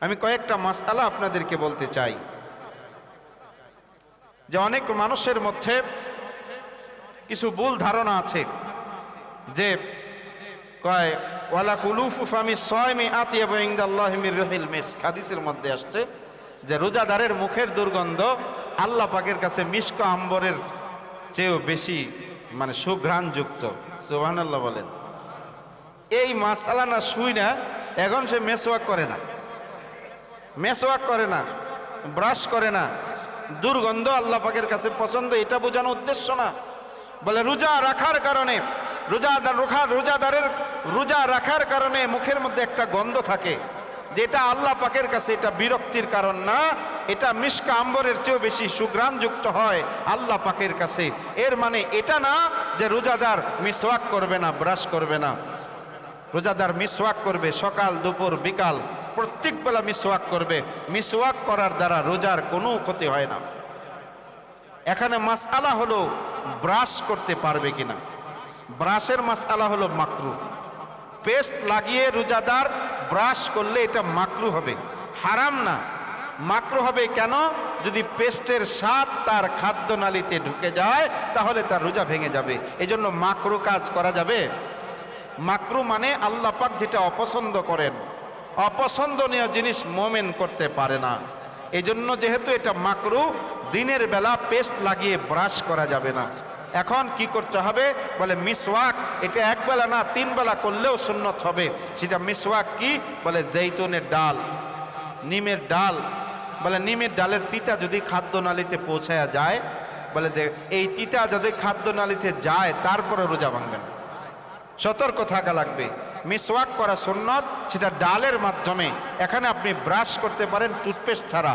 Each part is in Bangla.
আমি কয়েকটা মাসালা আপনাদেরকে বলতে চাই। যে অনেক মানুষের মধ্যে কিছু ভুল ধারণা আছে যে কয়, ওয়ালা মির মিস মধ্যে আসছে যে রোজাদারের মুখের দুর্গন্ধ আল্লাহ পাকের কাছে মিষ্ক আম্বরের চেয়েও বেশি মানে সুঘ্রাণযুক্ত। সুবহানাল্লাহ বলেন। এই মাসালা না শুই না, এখন সে মেসওয়াক করে না। মেসওয়াক করে না, ব্রাশ করে না। দুর্গন্ধ আল্লাহ পাকের কাছে পছন্দ, এটা বোঝানো উদ্দেশ্য না। বলে, রোজা রাখার কারণে, রোজাদার, রোখা, রোজাদারের রোজা রাখার কারণে মুখের মধ্যে একটা গন্ধ থাকে। যেটা আল্লাহ পাকের কাছে এটা বিরক্তির কারণ না, এটা মিষ্কা আম্বরের চেয়েও বেশি সুগ্রামযুক্ত হয় আল্লাহ পাকের কাছে। এর মানে এটা না যে রোজাদার মিসওয়াক করবে না, ব্রাশ করবে না। রোজাদার মিসওয়াক করবে সকাল, দুপুর, বিকাল। প্রত্যেক বেলা মিসওয়াক করবে। মিসওয়াক করার দ্বারা রোজার কোনো ক্ষতি হয় না। এখানে মাসআলা হলো ব্রাশ করতে পারবে কিনা। ব্রাশের মাসআলা হলো মাকরু। পেস্ট লাগিয়ে রোজাদার ব্রাশ করলে এটা মাকরু হবে। হারাম না। মাকরু হবে কেন? যদি পেস্টের স্বাদ তার খাদ্যনালীতে ঢুকে যায়, তাহলে তার রোজা ভেঙে যাবে। এজন্য মাকরু কাজ করা যাবে। মাকরু মানে আল্লাহ পাক যেটা অপছন্দ করেন অপছন্দনীয় জিনিস মোমেন করতে পারে না। এই জন্য যেহেতু এটা মাকরু, দিনের বেলা পেস্ট লাগিয়ে ব্রাশ করা যাবে না। এখন কি করতে হবে? বলে মিসওয়াক, এটা এক বেলা না, তিন বেলা করলেও সুন্নত হবে। সেটা মিসওয়াক কি? বলে জৈতুনের ডাল, নিমের ডাল। বলে নিমের ডালের তিতা যদি খাদ্যনালীতে পৌঁছায়া যায়, বলে যে এই তিতা যদি খাদ্যনালীতে যায়, তারপরে রোজা ভাঙবে না। সতর্ক থাকা লাগবে। মিসওয়াক করা সুন্নত, সেটা ডালের মাধ্যমে। এখানে আপনি ব্রাশ করতে পারেন টুথপেস্ট ছাড়া।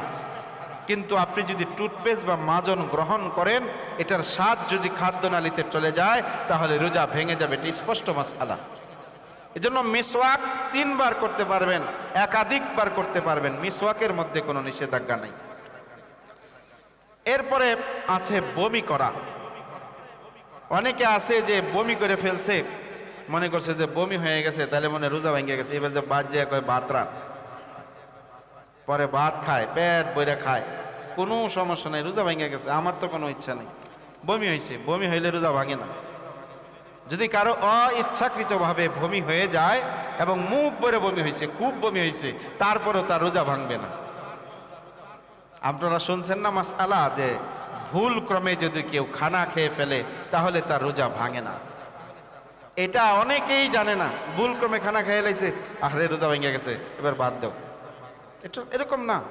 কিন্তু আপনি যদি টুথপেস্ট বা মাজন গ্রহণ করেন, এটার স্বাদ যদি খাদ্যনালীতে চলে যায়, তাহলে রোজা ভেঙে যাবে। এটি স্পষ্ট মাসালা এজন্য মিসওয়াক তিনবার করতে পারবেন, একাধিকবার করতে পারবেন। মিসওয়াকের মধ্যে কোনো নিষেধাজ্ঞা নেই। এরপরে আছে বমি করা। অনেকে আছে যে বমি করে ফেলছে মনে করছে যে বমি হয়ে গেছে, তাহলে মনে রোজা ভেঙে গেছে। এবার যে বাদ যে কয় ভাত রান। পরে ভাত খায়, পেট বইরে খায়। কোনো সমস্যা নেই, রোজা ভেঙে গেছে। আমার তো কোনো ইচ্ছা নেই। বমি হয়েছে বমি হইলে রোজা ভাঙে না। যদি কারও অইচ্ছাকৃতভাবে বমি হয়ে যায় এবং মুখ ভরে বমি হয়েছে খুব বমি হয়েছে তারপরও তার রোজা ভাঙবে না। আপনারা শুনছেন না মাস আলা যে ভুল ক্রমে যদি কেউ খানা খেয়ে ফেলে, তাহলে তার রোজা ভাঙে না। এটা অনেকেই জানে না। ভুল ক্রমে খানা খেয়ে লাইছে। আহরে, রোজা ভেঙে গেছে। এবার বাদ দাও। এটা এরকম না।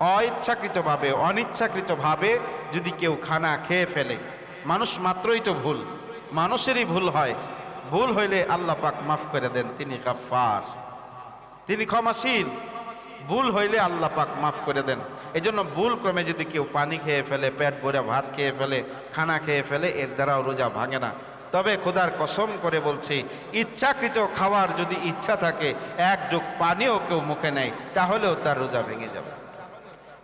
অইচ্ছাকৃতভাবে, অনিচ্ছাকৃতভাবে যদি কেউ খানা খেয়ে ফেলে, মানুষ মাত্রই তো ভুল। মানুষেরই ভুল হয়। ভুল হইলে আল্লাহ পাক মাফ করে দেন, তিনি গাফার তিনি ক্ষমাসীন ভুল হইলে আল্লাহ পাক মাফ করে দেন। এই জন্য ভুল ক্রমে যদি কেউ পানি খেয়ে ফেলে, পেট ভরে ভাত খেয়ে ফেলে, খানা খেয়ে ফেলে, এর দ্বারাও রোজা ভাঙে না। তবে খোদার কসম করে বলছি, ইচ্ছাকৃত খাওয়ার যদি ইচ্ছা থাকে, এক যোগ পানিও কেউ মুখে নেয়, তাহলেও তার রোজা ভেঙে যাবে।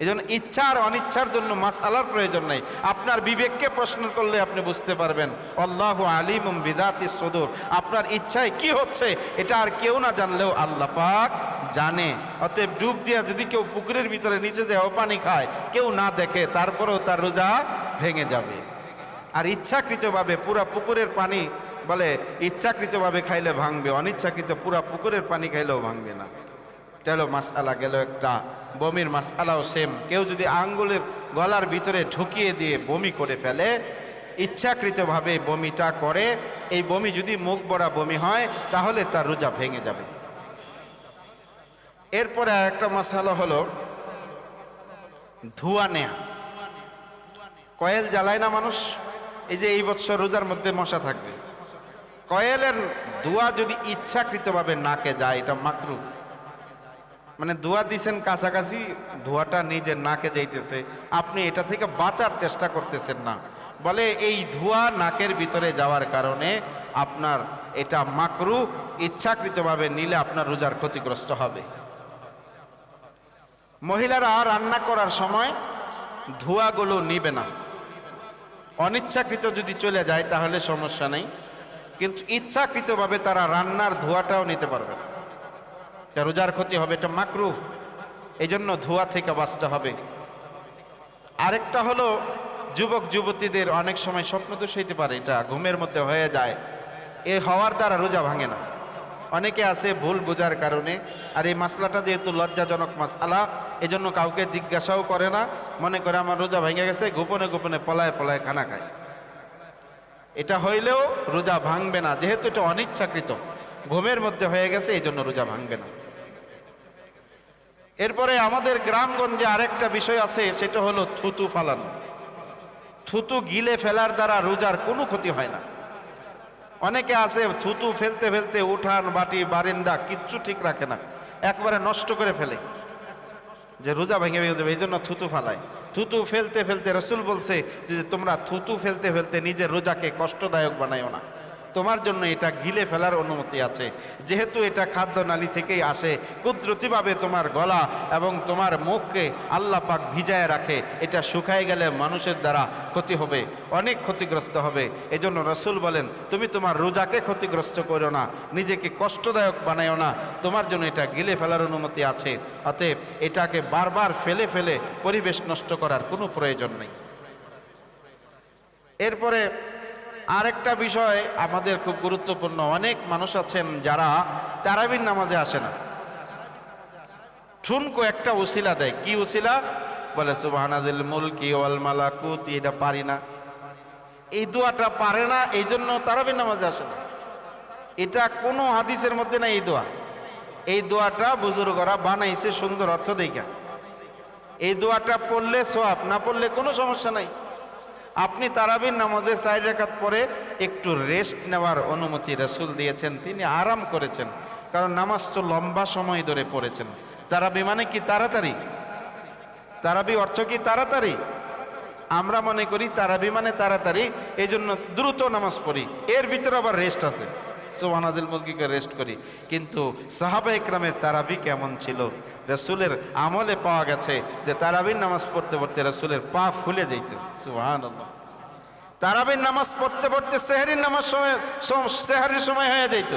এই জন্য ইচ্ছা আর অনিচ্ছার জন্য মাস আলার প্রয়োজন নেই। আপনার বিবেককে প্রশ্ন করলে আপনি বুঝতে পারবেন, আল্লাহ আলিম বিদাতি সদুর। আপনার ইচ্ছায় কি হচ্ছে, এটা আর কেউ না জানলেও আল্লাহ পাক জানে। অতএব ডুব দিয়া যদি কেউ পুকুরের ভিতরে নিচে যায় পানি খায়, কেউ না দেখে, তারপরেও তার রোজা ভেঙে যাবে। আর ইচ্ছাকৃতভাবে পুরা পুকুরের পানি বলে ইচ্ছাকৃতভাবে খাইলে ভাঙবে, অনিচ্ছাকৃত পুরা পুকুরের পানি খাইলেও ভাঙবে না। এটা হলো মাস আলা গেল একটা, বমির মাস আলাও সেম কেউ যদি আঙ্গুলের গলার ভিতরে ঢুকিয়ে দিয়ে বমি করে ফেলে, ইচ্ছাকৃতভাবে বমিটা করে, এই বমি যদি মুখ বড়া বমি হয়, তাহলে তার রোজা ভেঙে যাবে। এরপরে আর একটা মশালা হলো ধোঁয়া নেয়া। কয়েল জ্বালায় না মানুষ? এই যে এই বছর রোজার মধ্যে মশা থাকবে। কয়েলের ধোঁয়া যদি ইচ্ছাকৃতভাবে নাকে যায়, এটা মাকরু। মানে ধোঁয়া দিছেন কাছাকাছি, ধোঁয়াটা নিজের নাকে যাইতেছে। আপনি এটা থেকে বাঁচার চেষ্টা করতেছেন না। বলে এই ধোঁয়া নাকের ভিতরে যাওয়ার কারণে আপনার এটা মাকরু, ইচ্ছাকৃতভাবে নিলে আপনার রোজার ক্ষতিগ্রস্ত হবে। মহিলারা রান্না করার সময় ধোঁয়াগুলো নিবে না। অনিচ্ছাকৃত যদি চলে যায়, তাহলে সমস্যা নেই। কিন্তু ইচ্ছাকৃতভাবে তারা রান্নার ধোঁয়াটাও নিতে পারবে তা রোজার ক্ষতি হবে, এটা মাকরু। এই জন্য ধোয়া থেকে বাঁচতে হবে। আরেকটা হলো, যুবক, যুবতীদের অনেক সময় স্বপ্ন দোষ হইতে পারে, এটা ঘুমের মধ্যে হয়ে যায়। এ হওয়ার দ্বারা রোজা ভাঙে না। অনেকে আছে ভুল বোঝার কারণে, আর এই মাসলাটা যেহেতু লজ্জাজনক মাসলা এই জন্য কাউকে জিজ্ঞাসাও করে না। মনে করে আমার রোজা ভেঙে গেছে, গোপনে গোপনে পলায় পলায় খানা খায়। এটা হইলেও রোজা ভাঙবে না, যেহেতু এটা অনিচ্ছাকৃত। ঘুমের মধ্যে হয়ে গেছে এই জন্য রোজা ভাঙবে না। এরপরে আমাদের গ্রামগঞ্জে আরেকটা বিষয় আছে, সেটা হলো থুতু ফালানো। থুতু গিলে ফেলার দ্বারা রোজার কোনো ক্ষতি হয় না। অনেকে আছে, থুতু ফেলতে ফেলতে উঠান, বাটি, বারিন্দা, কিচ্ছু ঠিক রাখে না। একবারে নষ্ট করে ফেলে। যে রোজা ভেঙে ভেঙে যাবে এই জন্য থুতু ফালায়। থুতু ফেলতে ফেলতে রসুল বলছে যে, তোমরা থুতু ফেলতে ফেলতে নিজের রোজাকে কষ্টদায়ক বানাইও না। তোমার জন্য এটা গিলে ফেলার অনুমতি আছে। যেহেতু এটা খাদ্য নালী থেকেই আসে, কুদরতিভাবে তোমার গলা এবং তোমার মুখকে আল্লাহ পাক ভিজায় রাখে, এটা শুকায় গেলে মানুষের দ্বারা ক্ষতি হবে, অনেক ক্ষতিগ্রস্ত হবে। এজন্য রসুল বলেন, তুমি তোমার রোজাকে ক্ষতিগ্রস্ত করো না, নিজেকে কষ্টদায়ক বানায়ও না, তোমার জন্য এটা গিলে ফেলার অনুমতি আছে। অতএব এটাকে বারবার ফেলে ফেলে পরিবেশ নষ্ট করার কোনো প্রয়োজন নেই। এরপরে আরেকটা বিষয় আমাদের খুব গুরুত্বপূর্ণ। অনেক মানুষ আছেন যারা তারাবির নামাজে আসে না। ঠুনকো একটা উসিলা দেয়। কি উসিলা? বলে সুবাহানাদিল মুলকি ওয়াল মালাকুত। এটা পারি না। এই দোয়াটা পারে না, এই জন্য তারাবির নামাজে আসে না। এটা কোনো হাদিসের মধ্যে না এই দোয়া। এই দোয়াটা বুজুর্গরা বানাইছে সুন্দর অর্থ দেখা এই দোয়াটা পড়লে সোয়াব না পড়লে কোনো সমস্যা নাই। আপনি তারাবির নামাজে চার রেখাত পরে একটু রেস্ট নেওয়ার অনুমতি রসুল দিয়েছেন, তিনি আরাম করেছেন, কারণ নামাজ তো লম্বা সময় ধরে পড়েছেন। তারাবি মানে কি তাড়াতাড়ি? তারাবি অর্থ কি তাড়াতাড়ি? আমরা মনে করি তারাবি মানে তাড়াতাড়ি এই জন্য দ্রুত নামাজ পড়ি, এর ভিতরে আবার রেস্ট আছে। সোহানাজিল মুরগিকে রেস্ট করি। কিন্তু সাহাবা ইকরামের তারাবি কেমন ছিল? রসুলের আমলে পাওয়া গেছে যে তারাবির নামাজ পড়তে পড়তে রসুলের পা ফুলে যেত সুহান তারাবির নামাজ পড়তে পড়তে সেহারির নামাজ সময় সেহারির সময় হয়ে যেত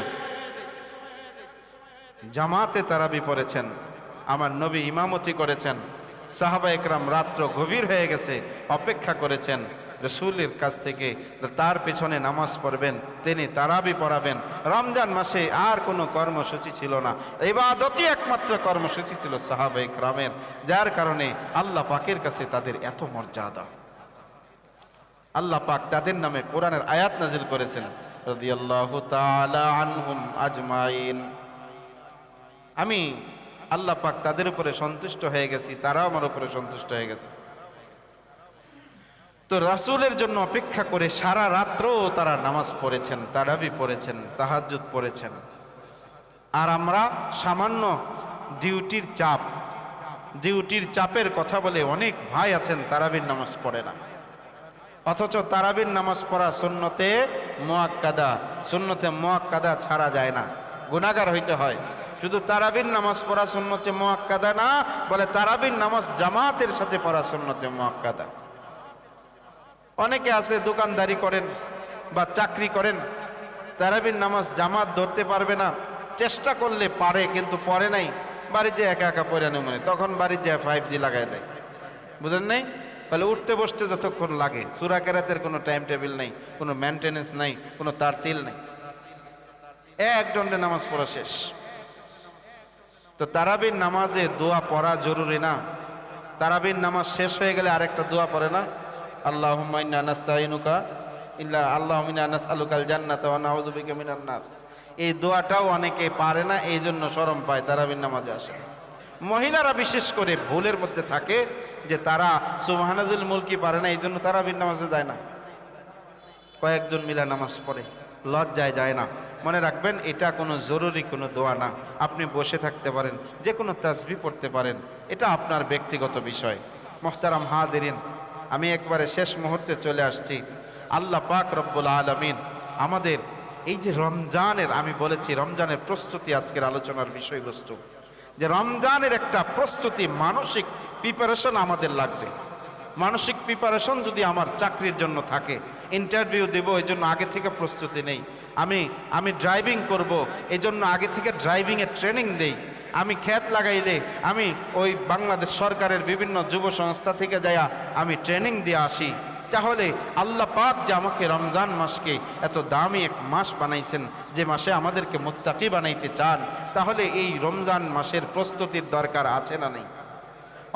জামাতে তারাবি পড়েছেন, আমার নবী ইমামতি করেছেন, সাহাবা একরাম রাত্র গভীর হয়ে গেছে, অপেক্ষা করেছেন রসুলের কাছ থেকে তার পেছনে নামাজ পড়বেন, তিনি তারাবি পড়াবেন। রমজান মাসে আর কোনো কর্মসূচি ছিল না। এবাদতই একমাত্র কর্মসূচি ছিল সাহাবা একরামের যার কারণে আল্লাহ পাকের কাছে তাদের এত মর্যাদা। আল্লাহ পাক তাদের নামে কোরআনের আয়াত নাজিল করেছেন আজমাইন। আমি আল্লাহ পাক তাদের উপরে সন্তুষ্ট হয়ে গেছি, তারাও আমার উপরে সন্তুষ্ট হয়ে গেছে। তো রাসূলের জন্য অপেক্ষা করে সারা রাত্র তারা নামাজ পড়েছেন, তারাবি পড়েছেন, তাহাজ্জুদ পড়েছেন। আর আমরা সামান্য ডিউটির চাপ, ডিউটির চাপের কথা বলে অনেক ভাই আছেন, তারাবির নামাজ পড়ে না। অথচ তারাবির নামাজ পড়া সুন্নতে মোয়াক্কাদা সুন্নতে মোয়াক্কাদা ছাড়া যায় না গুণাগার হইতে হয়। শুধু তারাবির নামাজ পড়া সুন্নতে মোয়াক্কাদা না, বলে তারাবির নামাজ জামাতের সাথে পড়া সুন্নতে মোয়াক্কাদা অনেকে আছে দোকানদারি করেন বা চাকরি করেন, তারাবির নামাজ জামাত ধরতে পারবে না। চেষ্টা করলে পারে কিন্তু পরে নাই। বাড়িতে একা একা পড়ে নেই মনে তখন বাড়ির যে ফাইভ জি লাগাই দেয়। বুঝলেন নাই? তাহলে উঠতে বসতে যতক্ষণ লাগে। সুরা কেরাতের কোনো টাইম টেবিল নেই, কোনো মেনটেনেন্স নাই, কোনো তার তিল নেই। এক দণ্ডে নামাজ পড়া শেষ। তো তারাবির নামাজে দোয়া পড়া জরুরি না। তারাবির নামাজ শেষ হয়ে গেলে আরেকটা দোয়া পড়ে না? আল্লাহ নাস্তাইনুকা ইল্লা আল্লাহ নাস আলুকাল জান্নাত নাউজুবিকা মিনান নার। এই দোয়াটাও অনেকে পারে না এই জন্য শরম পায়, তারাবির নামাজে আসে। মহিলারা বিশেষ করে ভুলের মধ্যে থাকে যে তারা সুবহানাজুল মুলকি পারে না এই জন্য তারাবির নামাজে যায় না। কয়েকজন মিলা নামাজ পড়ে, লজ্জায় যায় না। মনে রাখবেন, এটা কোনো জরুরি কোনো দোয়া না। আপনি বসে থাকতে পারেন যে কোনো তাসবি পড়তে পারেন, এটা আপনার ব্যক্তিগত বিষয়। মোহতারাম হাদিরিন আমি একবারে শেষ মুহূর্তে চলে আসছি। আল্লাহ পাক রব্বুল আলমিন আমাদের এই যে রমজানের, আমি বলেছি রমজানের প্রস্তুতি আজকের আলোচনার বিষয়বস্তু। যে রমজানের একটা প্রস্তুতি মানসিক প্রিপারেশন আমাদের লাগবে। মানসিক প্রিপারেশন যদি আমার চাকরির জন্য থাকে ইন্টারভিউ দেব, এই জন্য আগে থেকে প্রস্তুতি নেই। আমি আমি ড্রাইভিং করব, এই জন্য আগে থেকে ড্রাইভিংয়ের ট্রেনিং দেই। আমি ক্ষেত লাগাইলে আমি ওই বাংলাদেশ সরকারের বিভিন্ন যুব সংস্থা থেকে যায়া আমি ট্রেনিং দিয়ে আসি। তাহলে আল্লাহ পাক যে আমাকে রমজান মাসকে এত দামি এক মাস বানাইছেন, যে মাসে আমাদেরকে মোত্তাকি বানাইতে চান, তাহলে এই রমজান মাসের প্রস্তুতির দরকার আছে না নেই?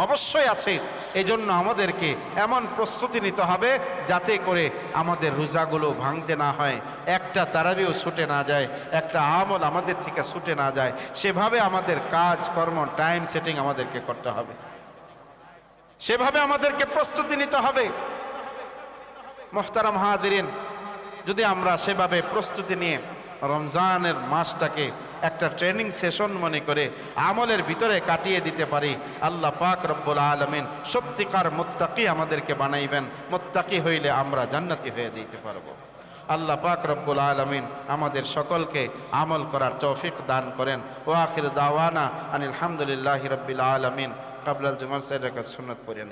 অবশ্যই আছে। এই জন্য আমাদেরকে এমন প্রস্তুতি নিতে হবে যাতে করে আমাদের রোজাগুলো ভাঙতে না হয়, একটা তারাবিও ছুটে না যায়, একটা আমল আমাদের থেকে ছুটে না যায়। সেভাবে আমাদের কাজ, কর্ম টাইম সেটিং আমাদেরকে করতে হবে। সেভাবে আমাদেরকে প্রস্তুতি নিতে হবে। মোহতারাম হাদিরিন যদি আমরা সেভাবে প্রস্তুতি নিয়ে রমজানের মাসটাকে একটা ট্রেনিং সেশন মনে করে আমলের ভিতরে কাটিয়ে দিতে পারি। আল্লাহ পাক রব্বুল আলমিন সত্যিকার মোত্তাকি আমাদেরকে বানাইবেন। মোত্তাকি হইলে আমরা জান্নাতি হয়ে যেতে পারব। আল্লাহ পাক রব্বুল আলমিন আমাদের সকলকে আমল করার তৌফিক দান করেন। ও আখির দাওয়ানা আনিল রব্বিল আলমিন। কাবলাল জুমার সাইড সুন্নত পড়েন